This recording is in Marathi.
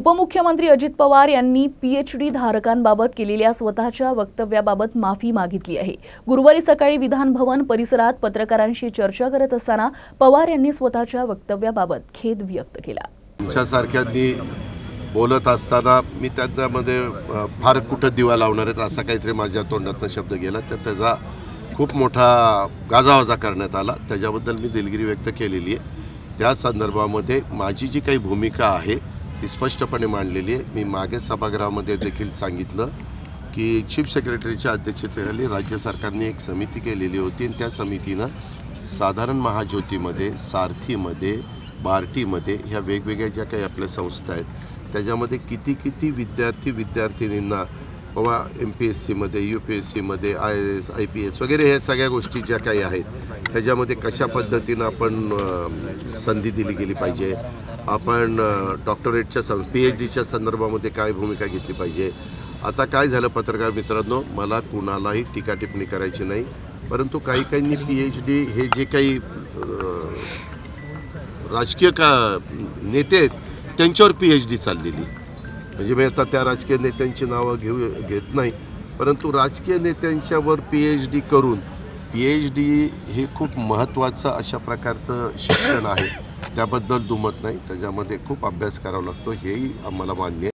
उपमुख्यमंत्री अजित पवार यांनी पीएचडी धारकांबाबत केलेल्या स्वतःच्या वक्तव्याबाबत माफी मागितली आहे. गुरुवारी सकाळी विधान भवन परिसरात पत्रकारांशी चर्चा करत असताना पवार यांनी स्वतःच्या वक्तव्याबाबत खेद व्यक्त केला. तुमच्यासारख्यांनी बोलत असताना मी त्यांच्यामध्ये म्हणजे, फार कुठं दिवा लावणार आहेत असा काहीतरी माझ्या तोंडातनं शब्द गेला. तर त्याचा खूप मोठा गाजावाजा करण्यात आला. त्याच्याबद्दल मी दिलगिरी व्यक्त केलेली आहे. त्या संदर्भामध्ये माझी जी काही भूमिका आहे ती स्पष्टपणे मांडलेली आहे. मी मागे सभागृहामध्ये देखील सांगितलं की चीफ सेक्रेटरीच्या अध्यक्षतेखाली राज्य सरकारने एक समिती केलेली होती आणि त्या समितीनं साधारण महाज्योतीमध्ये सारथीमध्ये बार्टीमध्ये ह्या वेगवेगळ्या ज्या काही आपल्या संस्था आहेत त्याच्यामध्ये किती किती विद्यार्थी विद्यार्थिनींना बाबा एम पी एस सीमध्ये यू पी एस सीमध्ये I S I P S वगैरे ह्या सगळ्या गोष्टी ज्या काही आहेत ह्याच्यामध्ये कशा पद्धतीनं आपण संधी दिली गेली पाहिजे? आपण डॉक्टरेटच्या सं पी एच डीच्या संदर्भामध्ये काय भूमिका घेतली पाहिजे? आता काय झालं पत्रकार मित्रांनो? मला कुणालाही टीका टिप्पणी करायची नाही. परंतु काही काहींनी पी एच डी हे जे काही राजकीय का नेते आहेत त्यांच्यावर पी एच डी चाललेली. म्हणजे मी आता त्या राजकीय नेत्यांची नावं घेऊ घेत नाही. परंतु राजकीय नेत्यांच्यावर पी एच डी करून पी एच डी हे खूप महत्त्वाचं अशा प्रकारचं शिक्षण आहे. त्याबद्दल दुमत नाही. त्याच्यामध्ये खूप अभ्यास करावा लागतो. हेही आम्हाला मान्य